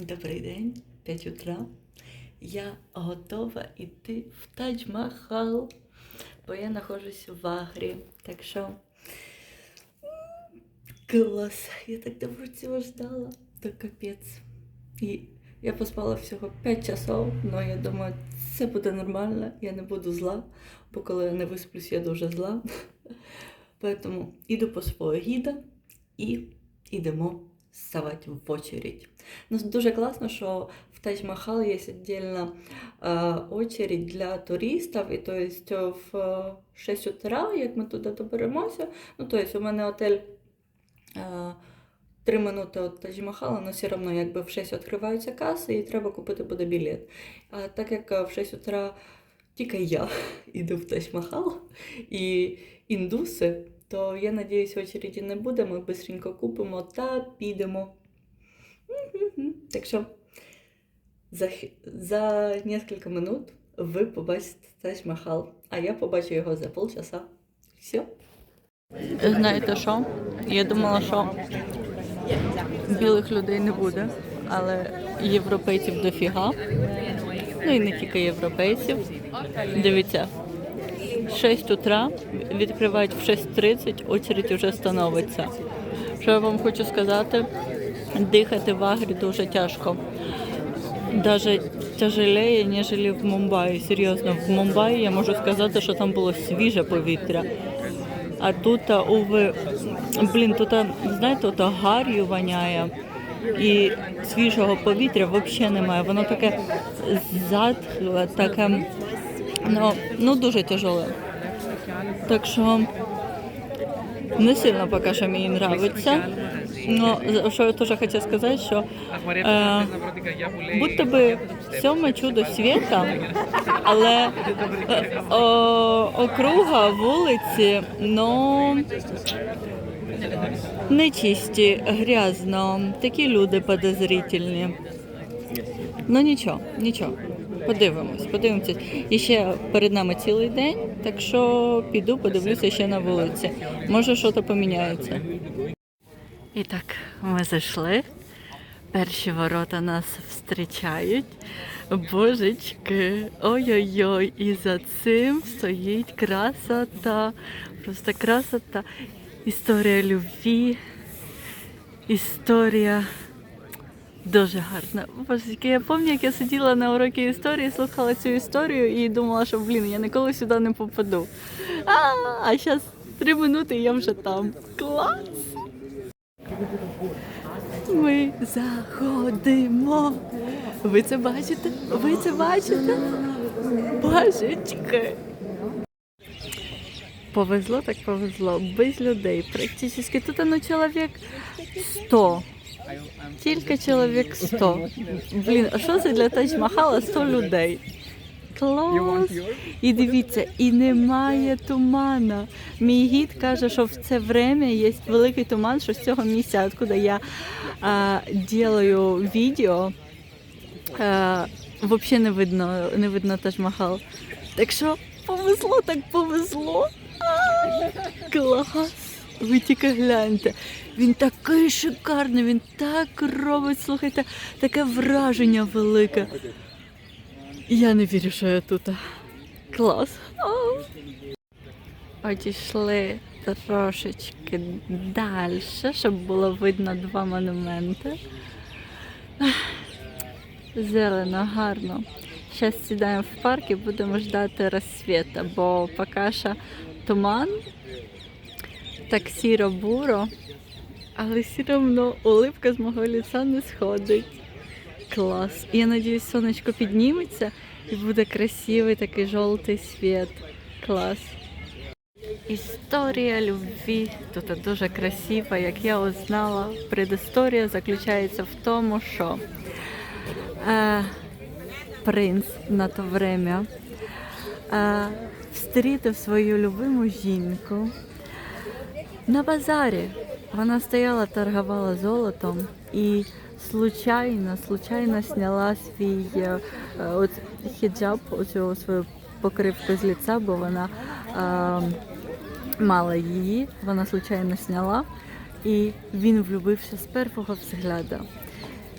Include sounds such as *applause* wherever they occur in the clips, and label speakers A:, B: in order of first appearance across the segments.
A: Добрий день, 5 утра. Я готова йти в Тадж-Махал, бо я знаходжусь в Агрі. Так що клас. Я так давно цього ждала. То капець. І я поспала всього 5 часов, але я думаю, це буде нормально, я не буду зла, бо коли я не висплюсь, я дуже зла. *laughs* Поэтому іду по свого гіда і йдемо ставати в очередь. Ну, дуже класно, що в Тадж-Махал є віддільна е, очередь для туристів, і то есть, е, в е, 6 утра, як ми туди доберемося, ну, то есть, у мене отель е, 3 минути від Тадж-Махала, але все одно якби в 6 відкриваються каси і треба купити буде білет. А так як е, в 6 утра тільки я *laughs* йду в Тадж-Махал і індуси, то я надіюсь, очереді не буде, ми швидко купимо та підемо. Так що за, за кілька минут ви побачите Тадж-Махал, а я побачу його за полчаса. Все.
B: Знаєте що? Я думала, що білих людей не буде, але європейців дофіга. Ну і не тільки європейців. Дивіться, 6 утра відкривають в 6.30, очередь вже становиться. Що я вам хочу сказати? Дихати в Агрі дуже тяжко. Даже тяжелее, ніж в Мумбаї. Серйозно, в Мумбаї я можу сказати, що там було свіже повітря. А тут, а, уви, блін, тут, знаєте, ото гар'ю воняє. І свіжого повітря взагалі немає. Воно таке затхле, таке ну, ну дуже тяжеле. Так що не сильно поки що мені подобається. Ну, що я теж хочу сказати, що е, будто би сьоме чудо світа, але е, округа, вулиці, ну нечисті, грязно, такі люди подозрительні. Ну нічого, нічого. Подивимось, подивимося. І ще перед нами цілий день, так що піду, подивлюся ще на вулиці. Може, щось поміняється. І так, ми зайшли. Перші ворота нас зустрічають. Божечки, ой-ой-ой, і за цим стоїть красота. Просто красота. Історія любві, історія дуже гарна. Божечки, я пам'ятаю, як я сиділа на уроці історії, слухала цю історію і думала, що блін, я ніколи сюди не попаду. А, а зараз три минути і я вже там. Клас! Ми заходимо. Ви це бачите? Ви це бачите? Божечки. Повезло, так повезло. Без людей. Практично тут ну, чоловік 100. Тільки чоловік 100. Блін, а що це для Тадж-Махала 100 людей? Клас! І дивіться, і немає тумана. Мій гід каже, що в це время є великий туман, що з цього місця, откуда я а, делаю відео, а, взагалі не видно, не видно Тадж-Махал. Так що повезло, так повезло. А, клас! Ви тільки гляньте. Він такий шикарний, він так робить, слухайте, таке враження велике. Я не вірю, що я тут. Клас. Одійшли трошечки далі, щоб було видно два монументи. Зелено, гарно. Зараз сідаємо в парк і будемо ждати розсвіта, бо поки що туман, так сіро-буро, але все одно улипка з мого лиця не сходить. Клас. Я надіюсь, сонечко підніметься і буде красивий такий жовтий світ. Клас. Історія любві тут дуже красива. Як я узнала, предісторія заключається в тому, що е, принц на то время е, встрітив свою любиму жінку на базарі. Вона стояла, торгувала золотом і случайно, случайно сняла свій е, е, от, хіджаб, оцю свою покривку з лиця, бо вона е, мала її, вона случайно сняла, і він влюбився з першого взгляду.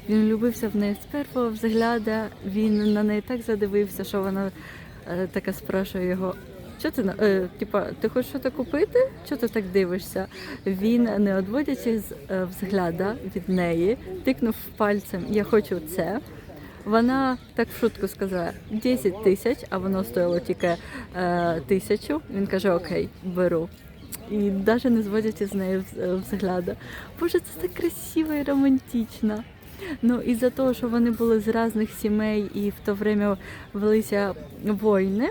B: Він влюбився в неї з першого взгляда. Він на неї так задивився, що вона е, така спрашує його. Що ти е, типа, ти хочеш щось купити? Чого ти так дивишся? Він, не одводячи з е, взгляда від неї, тикнув пальцем Я хочу це. Вона так в шутку сказала 10 тисяч, а воно стоїло тільки е, тисячу. Він каже: Окей, беру. І навіть не зводячи з неї е, взгляда. Боже, це так красиво і романтично. Ну, із-за того, що вони були з різних сімей і в то время велися війни,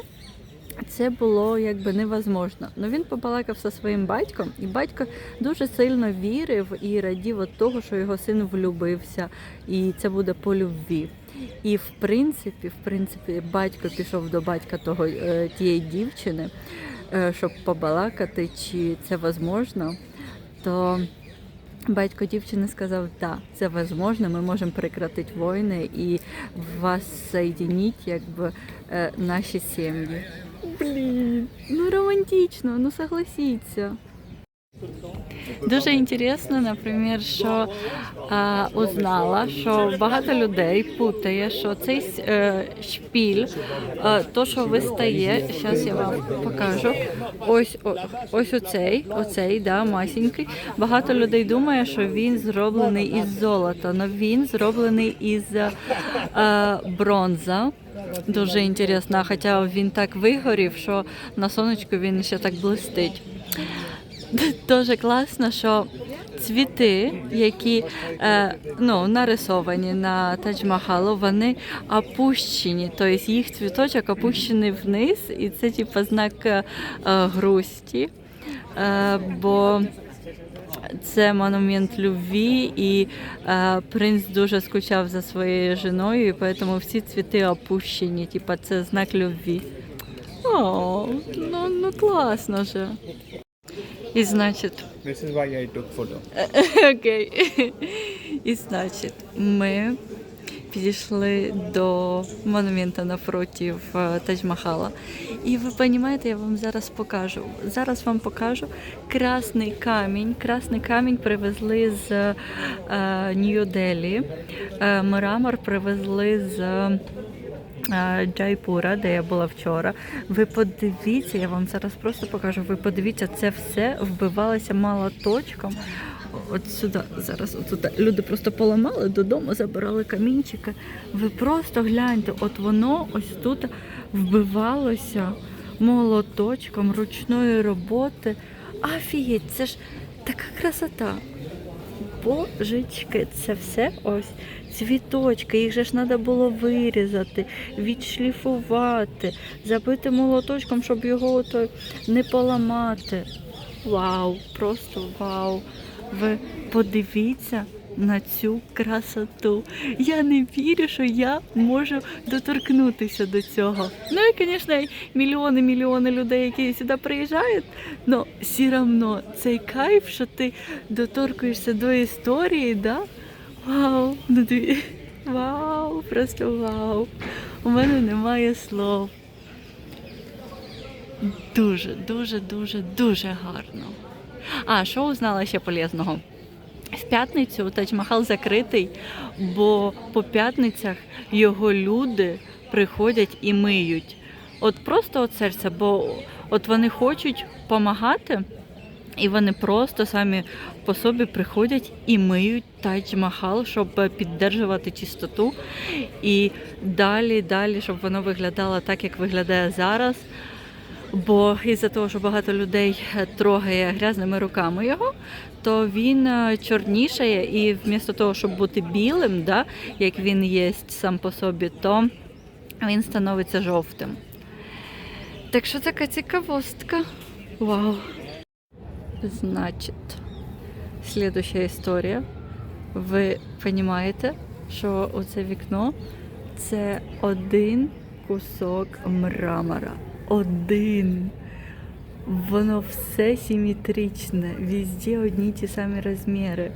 B: це було якби невозможно. Ну він побалакав зі своїм батьком, і батько дуже сильно вірив і радів від того, що його син влюбився, і це буде по любві. І в принципі, в принципі, батько пішов до батька того е, тієї дівчини, е, щоб побалакати, чи це возможно, то батько дівчини сказав, так, це возможно, ми можемо прекратити війни і вас соєдиніть, якби е, наші сім'ї. Блін, ну романтично, ну согласіться. Дуже інтересно, наприклад, що а, узнала, що багато людей путає, що цей е, шпіль, е, то, що вистає, зараз я вам покажу. Ось о, ось оцей, оцей, да, масенький. Багато людей думає, що він зроблений із золота, але він зроблений із е, бронза. Дуже інтересно, хоча він так вигорів, що на сонечку він ще так блистить. Дуже класно, що цвіти, які е, ну, нарисовані на Тадж-Махалу, вони опущені, тобто їх цвіточок опущений вниз, і це типу знак е, грусті. Е, бо це монумент любві, і е, принц дуже скучав за своєю жіною, і тому всі цвіти опущені, типа це знак любві. О, ну, ну класно же. І значить,
C: This is why I took photo. *laughs*
B: Окей. І значить, ми підійшли до монумента напротив е, Тадж-Махала. І ви розумієте, я вам зараз покажу. Зараз вам покажу красний камінь. Красний камінь привезли з е, Нью-Делі. Е, мрамор привезли з. Джайпура, де я була вчора. Ви подивіться, я вам зараз просто покажу. Ви подивіться, це все вбивалося молоточком. От сюди зараз, отут люди просто поламали додому, забирали камінчики. Ви просто гляньте, от воно ось тут вбивалося молоточком ручної роботи. Афієть, це ж така красота. Божечки, це все ось цвіточки, їх же ж треба було вирізати, відшліфувати, забити молоточком, щоб його не поламати. Вау, просто вау. Ви подивіться на цю красоту. Я не вірю, що я можу доторкнутися до цього. Ну і, звісно, мільйони мільйони людей, які сюди приїжджають, але все одно цей кайф, що ти доторкуєшся до історії, да? Вау, ну ти... вау, просто вау. У мене немає слов. Дуже, дуже, дуже, дуже гарно. А, що узнала ще полезного? В п'ятницю Тадж-Махал закритий, бо по п'ятницях його люди приходять і миють. От просто от серця, бо от вони хочуть допомагати, і вони просто самі по собі приходять і миють Тадж-Махал, щоб піддержувати чистоту. І далі, далі, щоб воно виглядало так, як виглядає зараз. Бо із-за того, що багато людей е, трогає грязними руками його, то він е, чорнішає, і вмісто того, щоб бути білим, да, як він є сам по собі, то він становиться жовтим. Так що така цікавостка. Вау. Значить, слідуща історія. Ви розумієте, що оце вікно це один кусок мрамора. Один. Воно все симетричне, везде одні ті самі розміри.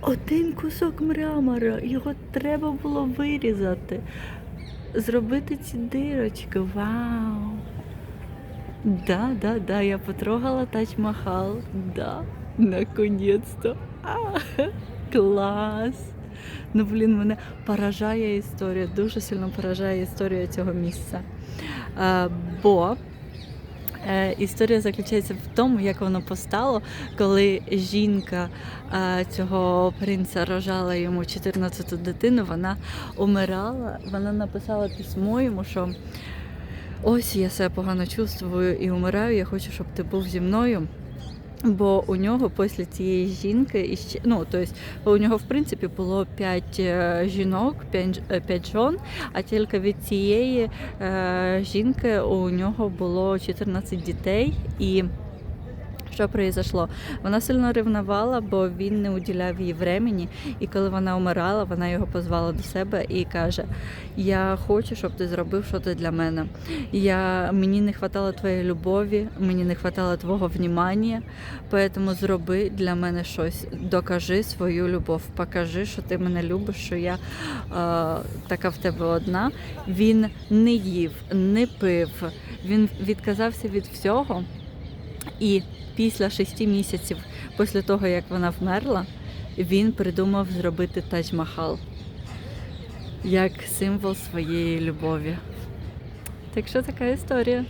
B: Один кусок мрамора, його треба було вирізати, зробити ці дирочки. Вау! Да, да, да, я потрогала Тадж-Махал. Да, наконец-то. А, клас! Ну, блін, мене поражає історія, дуже сильно поражає історія цього місця. Е, бо е, історія заключається в тому, як воно постало, коли жінка е, цього принца рожала йому 14-ту дитину, вона умирала, вона написала письмо йому, що ось я себе погано чувствую і умираю, я хочу, щоб ти був зі мною. Бо у нього після цієї жінки іще, ну, тобто у нього в принципі було 5 жінок, 5 жон, а тільки від цієї е, жінки у нього було 14 дітей. І що произошло? Вона сильно ревнувала, бо він не уділяв їй времени. І коли вона умирала, вона його позвала до себе і каже: Я хочу, щоб ти зробив щось для мене. Я, мені не вистачало твоєї любові, мені не вистачало твого внімання, тому зроби для мене щось. Докажи свою любов, покажи, що ти мене любиш, що я е, така в тебе одна. Він не їв, не пив, він відказався від всього. І після шести місяців, після того як вона вмерла, він придумав зробити Тадж-Махал як символ своєї любові. Так що така історія.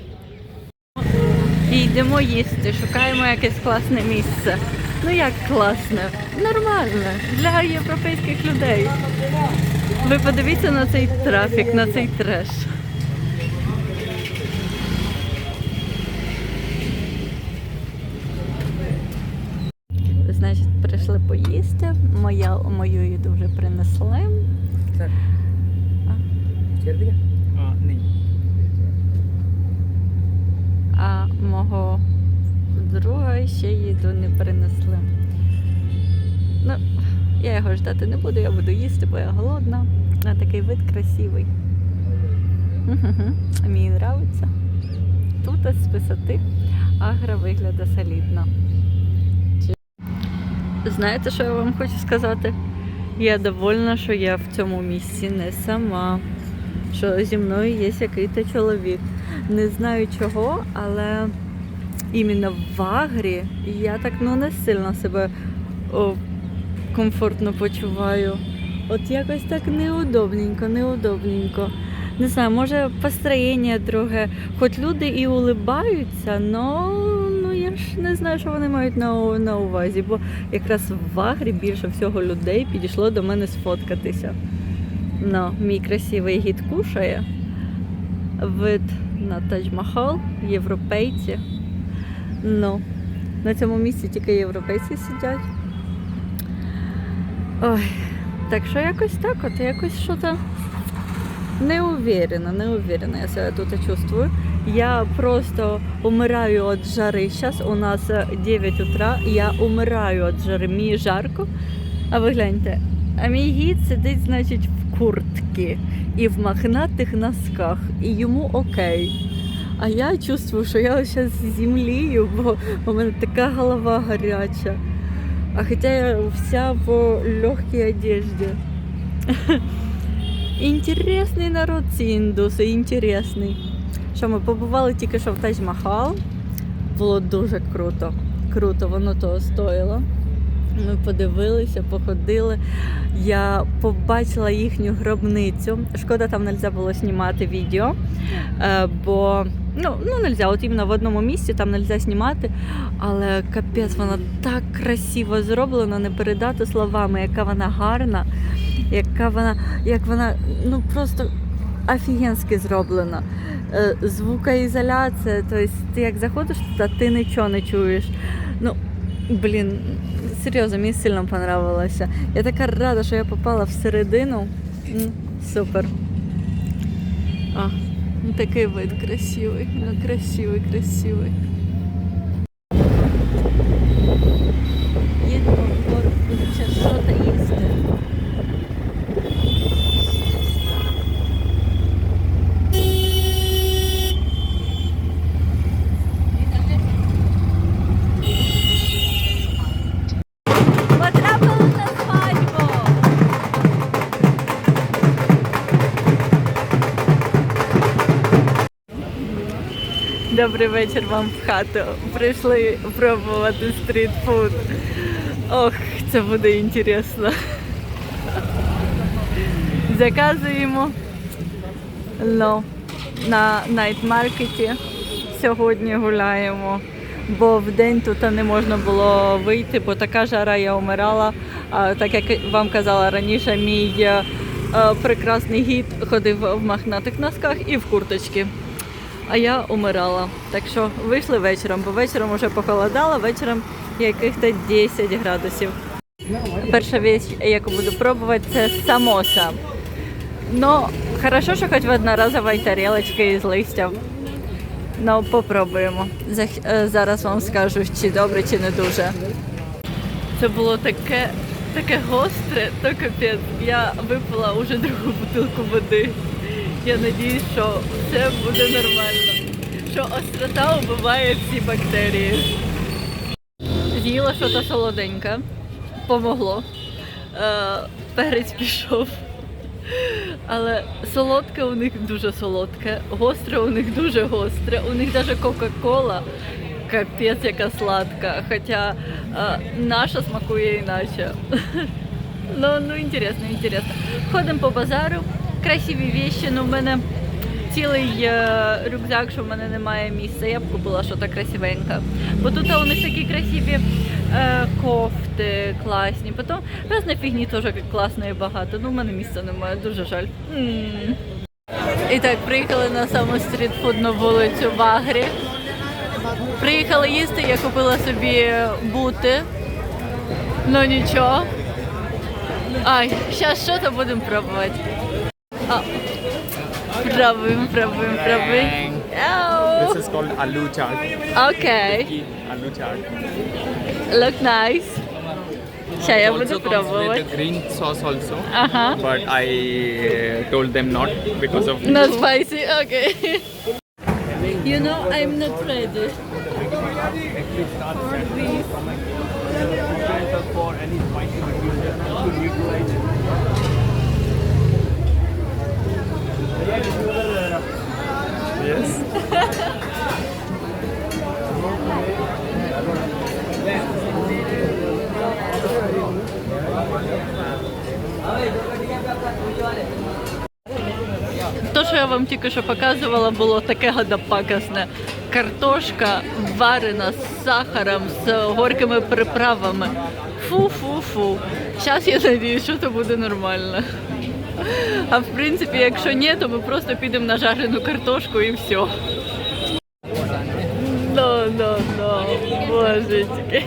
B: Йдемо їсти, шукаємо якесь класне місце. Ну як класне? Нормальне для європейських людей. Ви подивіться на цей трафік, на цей треш. Значить, прийшли поїсти. Моя, мою їду вже принесли.
C: Так.
B: А.
C: Червня? А,
B: мого друга ще їду не принесли. Ну, я його ждати не буду, я буду їсти, бо я голодна. А такий вид красивий. Мені подобається. Тут з висоти агра виглядає солідно. Знаєте, що я вам хочу сказати? Я довольна, що я в цьому місці не сама. Що зі мною є якийсь чоловік. Не знаю чого, але іменно в Агрі я так ну не сильно себе о, комфортно почуваю. От якось так неудобненько, неудобненько. Не знаю, може построєння друге. Хоч люди і улибаються, но ж не знаю, що вони мають на, на увазі, бо якраз в Агрі більше всього людей підійшло до мене сфоткатися. Ну, мій красивий гід кушає. Вид на Тадж-Махал, європейці. Ну, на цьому місці тільки європейці сидять. Ой, так що якось так, от якось що то не уверена, не уверена я себе тут чувствую. Я просто умираю від жари. Зараз у нас 9 утра, я умираю від жари. Мені жарко. А ви гляньте, а мій гід сидить, значить, в куртці і в мохнатих носках, і йому окей. А я чувствую, що я зараз землію, бо у мене така голова гаряча. А хоча я вся в легкій одежді. *laughs* Інтересний народ ці індуси, інтересний. Що ми побували тільки що в Тадж-Махал. Було дуже круто. Круто, воно того стоїло. Ми подивилися, походили. Я побачила їхню гробницю. Шкода, там не можна було знімати відео, е, бо ну, ну не можна, от іменно в одному місці там не можна знімати. Але капець, вона так красиво зроблена, не передати словами, яка вона гарна, яка вона, як вона ну просто офігенськи зроблена. Е, Звукоізоляція, тобто ти як заходиш туди, ти нічого не чуєш. Ну, блін, серйозно, мені сильно понравилося. Я така рада, що я попала всередину. Супер. А, ну такий вид красивий. Ну, красивий, красивий. Добрий вечір вам в хату. Прийшли пробувати стрітфуд. Ох, це буде інтересно. Заказуємо ну, на найтмаркеті. Сьогодні гуляємо, бо в день тут не можна було вийти, бо така жара я умирала. Так як вам казала раніше, мій е, прекрасний гід ходив в махнатих носках і в курточці. А я умирала. Так що вийшли вечором, бо вечором вже похолодало, вечором яких-то 10 градусів. Перша річ, яку буду пробувати, це самоса. Ну, хорошо, що хоч в одноразовій тарілочці із листям. Ну, попробуємо. Е, Зараз вам скажу, чи добре, чи не дуже. Це було таке, таке гостре, то капець. Я випила вже другу бутилку води. Я надіюсь, що все буде нормально. Що острота вбиває всі бактерії. З'їла щось солоденьке. Помогло. Е, перець пішов. Але солодке у них дуже солодке, гостре у них дуже гостре. У них навіть Кока-Кола капець яка сладка. Хоча е, наша смакує іначе. *laughs* Ну, ну інтересно, інтересно. Ходимо по базару, красиві вещи, ну в мене цілий е, рюкзак, що в мене немає місця. Я б купила щось красивеньке. Бо тут у них такі красиві е, кофти класні. Потім різної фігні теж класної багато. Ну, в мене місця немає, дуже жаль. М. І так, приїхали на саму стрітфудну вулицю в Агрі. Приїхали їсти, я купила собі бути. Ну нічого. Ай, зараз що то будемо пробувати. Oh. Probably, probably,
D: This is called aloo chaat. Okay. Aloo chaat.
B: Look nice. Shaya
D: also comes with the green sauce also.
B: Uh-huh.
D: But I uh, told them not because of
B: not spicy. Okay. *laughs* you know I'm not ready for this.
D: Yes.
B: То, що я вам тільки що показувала, було таке гадапакасне. Картошка варена з сахаром, з горькими приправами. Фу-фу-фу. Зараз я надіюсь, що це буде нормально. А в принципі, якщо ні, то ми просто підемо на жарену картошку і все. Ну, ну, ну, божечки.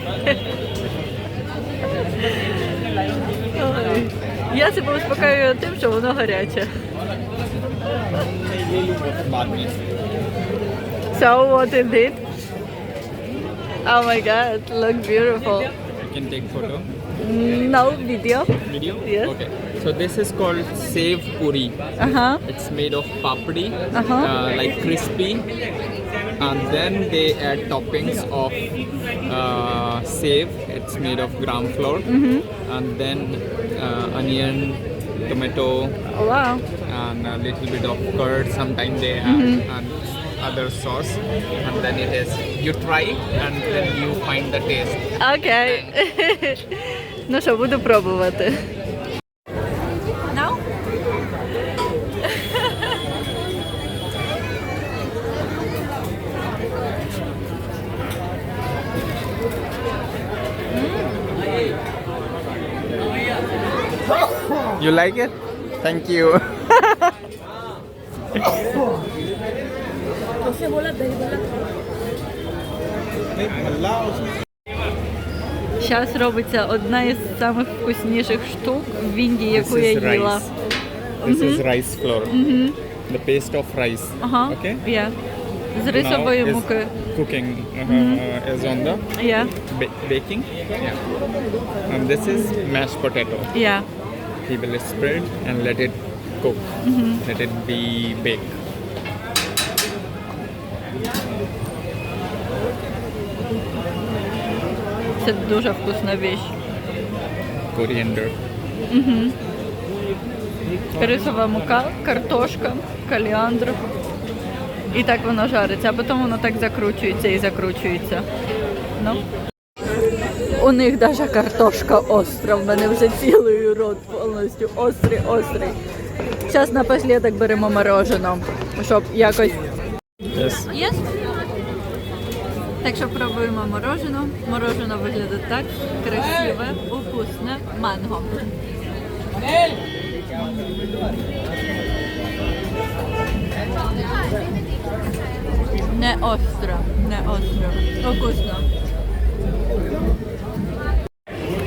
B: Ой. Я себе успокоюю тим, що воно гаряче. So what is it? Oh my god, look beautiful.
D: You can take photo.
B: No video.
D: Video?
B: Yes.
D: Okay. So this is called save puri.
B: Uh-huh.
D: It's made of papdi,
B: Uh-huh.
D: uh, like crispy, and then they add toppings of uh, save. It's made of gram flour, and then uh, onion, tomato,
B: Oh, wow.
D: and a little bit of curd. Sometimes they add and other sauce, and then it is you try and then you find the taste.
B: Окей. ну що, буду пробувати.
D: You like it? Thank you.
B: Зараз робиться одна із самих вкусніших штук в Індії, яку я їла.
D: This is rice flour. The paste of rice.
B: Ага.
D: Okay.
B: Yeah. З рисової
D: Now is
B: муки.
D: Cooking uh, uh, is on the
B: Yeah.
D: ba- baking. Yeah. And this is mashed potato.
B: Yeah.
D: He will spread and let it cook. Let it be baked.
B: Це дуже вкусна віч.
D: Coriander.
B: Рисова мука, картошка, каліандр. І так воно жариться, а потім воно так закручується і закручується. Ну. У них навіть картошка остра. В мене вже цілий рот повністю острий, острий. Зараз напослідок беремо мороженое, щоб якось.
D: Yes.
B: Є? Так що пробуємо мороженое. Мороженое виглядає так красиве, вкусне, манго. Не остро, не остро. Вкусно.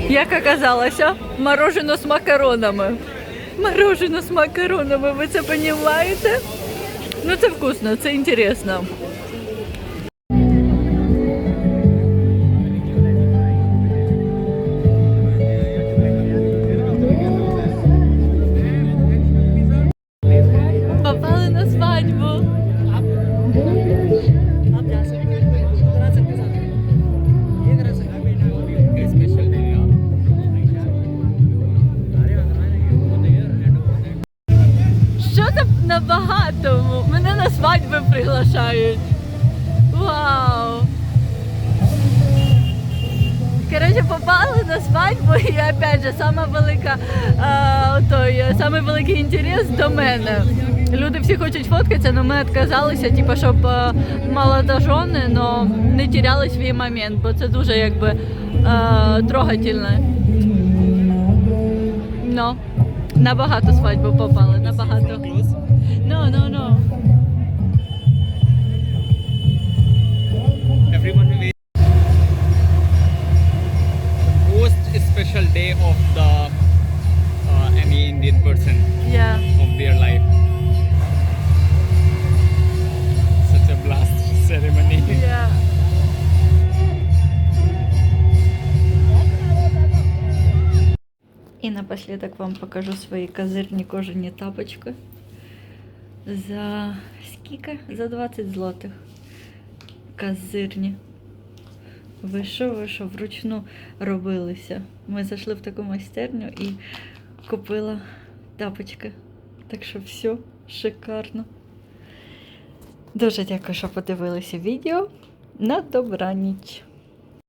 B: Як оказалося, морожено з макаронами. Морожено з макаронами, ви це розумієте? Ну це вкусно, це інтересно. На багатому? Мене на свадьби приглашають. Вау! Коротше, попали на свадьбу і опять же, сама велика, а, той, е, самий великий інтерес до мене. Люди всі хочуть фоткатися, але ми відказалися, типу, щоб е, молодожони но не теряли свій момент, бо це дуже якби е, трогательно. Ну, на свадьбу попали, на багато.
D: special day of the uh, any Indian person
B: Yeah.
D: of their life. Such a blast ceremony.
B: Yeah. І напослідок вам покажу свої козирні кожані тапочки. За скільки? За 20 злотих. Козирні. Ви що, ви що, вручну робилися. Ми зайшли в таку майстерню і купила тапочки. Так що все шикарно. Дуже дякую, що подивилися відео. На добраніч.